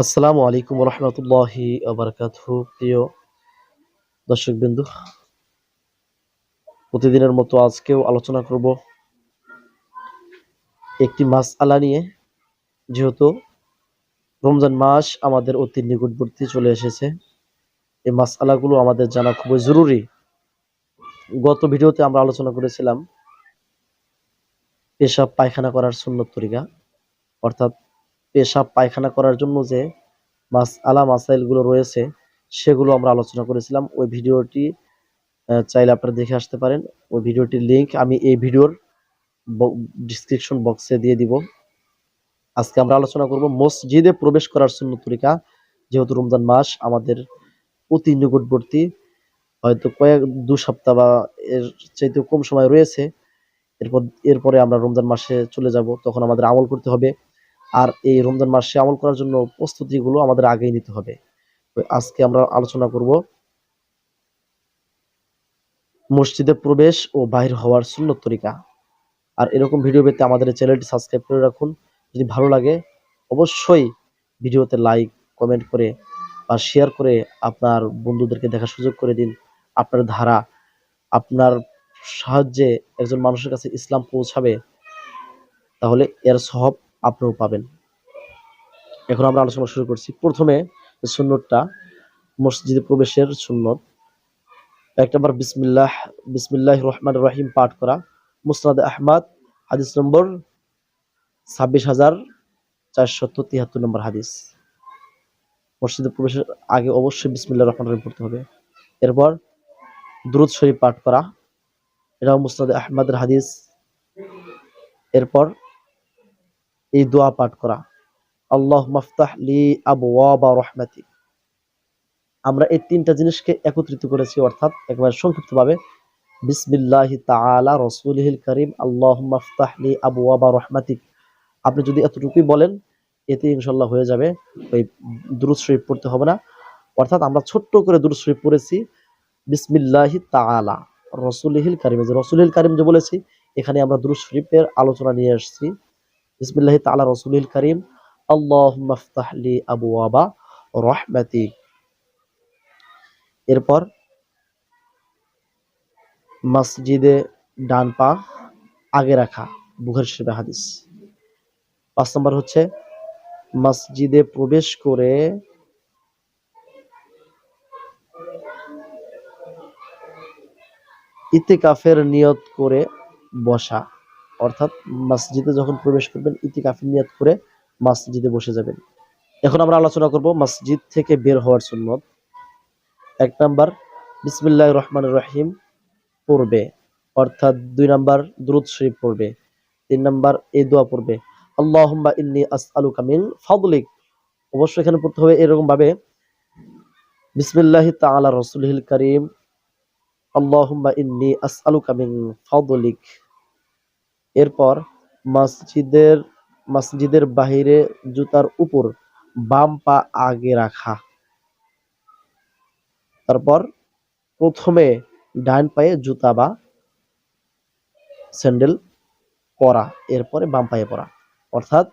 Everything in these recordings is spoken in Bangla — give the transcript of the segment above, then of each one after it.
আসসালামু আলাইকুম রহমতুল্লাহি আবরকাতহু প্রিয় দর্শকবিন্দু, প্রতিদিনের মতো আজকেও আলোচনা করব একটি মাস আলা নিয়ে। যেহেতু রমজান মাস আমাদের অতি নিকটবর্তী চলে এসেছে, এই মাস আলাগুলো আমাদের জানা খুবই জরুরি। গত ভিডিওতে আমরা আলোচনা করেছিলাম পেশাব পায়খানা করার সুন্নত তরিকা, অর্থাৎ পেশাব পায়খানা করার জন্য যে মাস, আলা মাসাইলগুলো রয়েছে, সেগুলো আমরা আলোচনা করেছিলাম। ওই ভিডিওটি চাইলে আপনারা দেখে আসতে পারেন। ওই ভিডিওটির লিঙ্ক আমি এই ভিডিওর ডিসক্রিপশন বক্সে দিয়ে দিব। আজকে আমরা আলোচনা করব মসজিদে প্রবেশ করার সুন্নত তরিকা। যেহেতু রমজান মাস, আমাদের অতি নিকটবর্তী, হয়তো কয়েক, দু সপ্তাহ বা এর চাইতে কম সময় রয়েছে। এরপর, এরপরে আমরা রমজান মাসে চলে যাব, তখন আমাদের আমল করতে হবে। আর এই রমজান মাসে আমল করার জন্য প্রস্তুতিগুলো আমাদের আগেই নিতে হবে। আজকে আমরা আলোচনা করব মসজিদে প্রবেশ ও বাহির হওয়ার সুন্নত তরিকা। আর এরকম ভিডিও পেতে আমাদের চ্যানেলটি সাবস্ক্রাইব করে রাখুন। যদি ভালো লাগে, অবশ্যই ভিডিওতে লাইক কমেন্ট করে বা শেয়ার করে আপনার বন্ধুদেরকে দেখার সুযোগ করে দিন। আপনার ধারা, আপনার সাহায্যে একজন মানুষের কাছে ইসলাম পৌঁছাবে, তাহলে এর সহব আপনিও পাবেন। এখন আমরা আলোচনা শুরু করছি। প্রথমে সুন্নতটা, মসজিদে প্রবেশের সুন্নত। এক নম্বর, বিসমিল্লাহ বিসমিল্লাহ রহমান রহিম পাঠ করা। মুসনাদ আহমদ, হাদিস নম্বর ছাব্বিশ হাজার চারশত তিয়াত্তর নম্বর হাদিস। মসজিদে প্রবেশের আগে অবশ্যই বিসমিল্লাহ রহমান রহিম পড়তে হবে। এরপর দুরুদ শরীফ পাঠ করা। এটাও মুসনাদ আহমদের হাদিস। এরপর এই দোয়া পাঠ করা। আল্লাহ মাফতাহ লি আবওয়াবা রহমাতি। আমরা এই তিনটা জিনিসকে একত্রিত করেছি, অর্থাৎ একবার সংক্ষিপ্তভাবে, বিসমিল্লাহ তাআলা রসুলহিল করিম আল্লাহ মাফতাহ লি আবওয়াবা রহমাতিক আপনি যদি এতটুকুই বলেন, এতে ইনশাল্লাহ হয়ে যাবে, ওই দুরুদ শরীফ পড়তে হবে না। অর্থাৎ আমরা ছোট্ট করে দুরুদ শরীফ পড়েছি, বিসমিল্লাহ তাআলা রসুলহিল করিম। যে রসুল রসুলহিল করিম যে বলেছি, এখানে আমরা দুরুদ শরীফের আলোচনা নিয়ে আসছি। বিসমিল্লাহ তাআলা রসুলহিল করিম আল্লাহ মাফতাহ লি আবওয়াবা রহমাতিক এরপর মসজিদে ডান পা আগে রাখা, বুখারি শরীফে হাদিস। পাঁচ নম্বর হচ্ছে মসজিদে প্রবেশ করে ইতিকাফের নিয়ত করে বসা। অর্থাৎ মসজিদে যখন প্রবেশ করবেন ইতিকাফের নিয়ত করে মসজিদে বসে যাবেন। এখন আমরা আলোচনা করব মসজিদ থেকে বের হওয়ার সুন্নত। এক নাম্বার বিসমিল্লাহ রহমান রহিম পড়বে, অর্থাৎ দুই নাম্বার, দুরুদ শরীফ পড়বে। তিন নাম্বার, এই দোয়া পড়বে, আল্লাহুম্মা ইন্নি আসআলুকা মিন ফাদলিক। অবশ্যই এখানে পড়তে হবে এরকম ভাবে বিসমিল্লাহি তাআলা রাসূলিল কারীম। আল্লাহুম্মা ইন্নি আলু মিন ফাদলিক। এরপর মসজিদের মসজিদের বাহিরে জুতার উপর বাম পা আগে রাখা। তারপর প্রথমে ডান পায়ে জুতা বা স্যান্ডেল পরা, এরপরে বাম পায়ে পরা। অর্থাৎ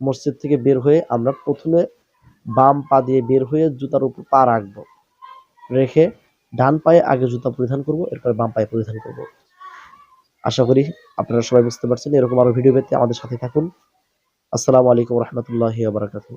মসজিদ থেকে বের হয়ে আমরা প্রথমে বাম পা দিয়ে বের হয়ে জুতার উপর পা রাখব। রেখে ডান পায়ে আগে জুতা পরিধান করব, এরপরে বাম পায়ে পরিধান করব। আশা করি আপনারা সবাই বুঝতে পারছেন, এরকম আরও ভিডিও পেতে আমাদের সাথে থাকুন। আসসালামু আলাইকুম রহমতুল্লাহ বারাকাতুহ।